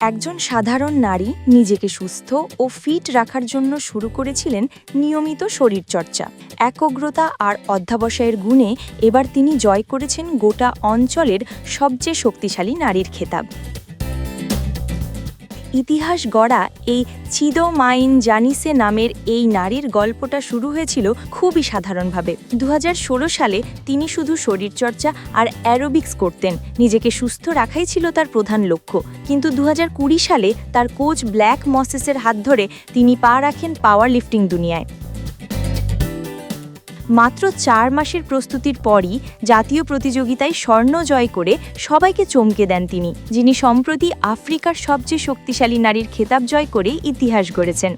একজন সাধারণ নারী নিজেকে সুস্থ ও ফিট রাখার জন্য শুরু করেছিলেন নিয়মিত শরীরচর্চা। একগ্রতা আর অধ্যাবসায়ের গুণে এবার তিনি জয় করেছেন গোটা অঞ্চলের সবচেয়ে শক্তিশালী নারীর খেতাব। ইতিহাস গড়া এই ছিদো মাইন জানিসে নামের এই নারীর গল্পটা শুরু হয়েছিল খুবই সাধারণভাবে। দু হাজার ষোলো সালে তিনি শুধু শরীরচর্চা আর অ্যারোবিক্স করতেন, নিজেকে সুস্থ রাখাই ছিল তার প্রধান লক্ষ্য। কিন্তু দু হাজার কুড়ি সালে তার কোচ ব্ল্যাক মসেসের হাত ধরে তিনি পা রাখেন পাওয়ার লিফটিং দুনিয়ায়। মাত্র চার মাসের প্রস্তুতির পরই জাতীয় প্রতিযোগিতায় স্বর্ণ জয় করে সবাইকে চমকে দেন তিনি, যিনি সম্প্রতি আফ্রিকার সবচেয়ে শক্তিশালী নারীর খেতাব জয় করে ইতিহাস গড়েছেন।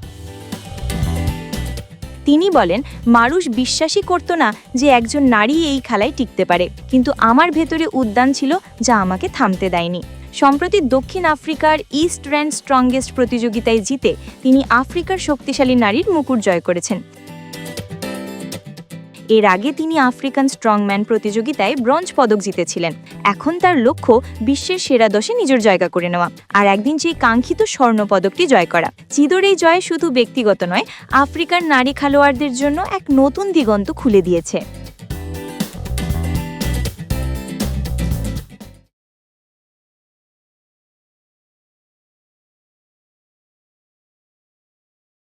তিনি বলেন মানুষ বিশ্বাসই করতো না যে একজন নারী এই খেলায় টিকতে পারে, কিন্তু আমার ভেতরে উদ্যান ছিল যা আমাকে থামতে দেয়নি। সম্প্রতি দক্ষিণ আফ্রিকার ইস্ট র্যান্ড স্ট্রংগেস্ট প্রতিযোগিতায় জিতে তিনি আফ্রিকার শক্তিশালী নারীর মুকুট জয় করেছেন। এর আগে তিনি আফ্রিকান স্ট্রংম্যান প্রতিযোগিতায় ব্রঞ্জ পদক জিতেছিলেন। এখন তার লক্ষ্য বিশ্বের সেরা দশে নিজের জায়গা করে নেওয়া। আর একদিন সেই কাঙ্ক্ষিত স্বর্ণ পদকটি জয় করা। চিদোর এই জয় শুধু ব্যক্তিগত নয়, আফ্রিকার নারী খেলোয়াড়দের জন্য এক নতুন দিগন্ত খুলে দিয়েছে।